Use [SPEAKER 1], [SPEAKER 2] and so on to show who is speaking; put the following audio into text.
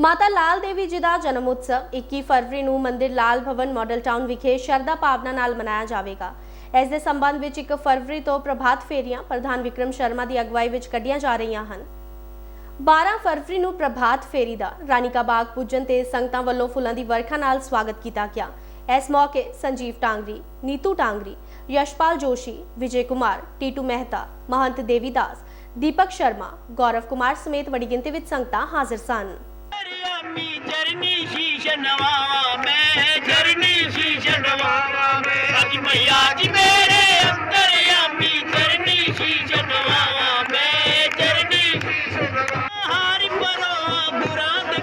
[SPEAKER 1] ਮਾਤਾ ਲਾਲ ਦੇਵੀ ਜੀ ਦਾ ਜਨਮ ਉਤਸਵ 21 ਫਰਵਰੀ ਨੂੰ ਮੰਦਿਰ ਲਾਲ ਭਵਨ ਮਾਡਲ ਟਾਊਨ ਵਿਖੇ ਸ਼ਰਧਾ ਭਾਵਨਾ ਨਾਲ ਮਨਾਇਆ ਜਾਵੇਗਾ। ਇਸ ਦੇ ਸੰਬੰਧ ਵਿੱਚ 1 ਫਰਵਰੀ ਤੋਂ ਪ੍ਰਭਾਤ ਫੇਰੀਆਂ ਪ੍ਰਧਾਨ ਵਿਕਰਮ ਸ਼ਰਮਾ ਦੀ ਅਗਵਾਈ ਵਿੱਚ ਕੱਢੀਆਂ ਜਾ ਰਹੀਆਂ ਹਨ। 12 ਫਰਵਰੀ ਨੂੰ ਪ੍ਰਭਾਤ ਫੇਰੀ ਦਾ ਰਾਣੀ ਕਾ ਬਾਗ ਪੁੱਜਣ ਤੇ ਸੰਗਤਾਂ ਵੱਲੋਂ ਫੁੱਲਾਂ ਦੀ ਵਰਖਾ ਨਾਲ ਸਵਾਗਤ ਕੀਤਾ ਗਿਆ। ਇਸ ਮੌਕੇ ਸੰਜੀਵ ਟਾਂਗਰੀ, ਨੀਤੂ ਟਾਂਗਰੀ, ਯਸ਼ਪਾਲ ਜੋਸ਼ੀ, ਵਿਜੇ ਕੁਮਾਰ, ਟੀਟੂ ਮਹਿਤਾ, ਮਹੰਤ ਦੇਵੀਦਾਸ, ਦੀਪਕ ਸ਼ਰਮਾ, ਗੌਰਵ ਕੁਮਾਰ ਸਮੇਤ ਵੱਡੀ ਗਿਣਤੀ ਵਿੱਚ ਸੰਗਤਾਂ ਹਾਜ਼ਰ ਸਨ।
[SPEAKER 2] ਅੰਮੀ ਚਰਨੀ ਸ਼ੀਸ਼ ਨਵਾਵਾ ਮੈਂ ਚਰਨੀ ਸ਼ੀਸ਼ ਨਵਾਵਾ ਮੈਂ। ਅੱਜ ਮਈਆ ਜੀ ਮੇਰੇ ਅੰਦਰ ਅੰਮੀ ਚਰਨੀ ਸ਼ੀਸ਼ ਨਵਾਵਾ ਮੈਂ ਚਰਨੀ ਸ਼ੀਸ਼ ਨਵਾਵਾ। ਹਾਰੀ ਪਰੋ ਗੁਰਾਂ ਦੇ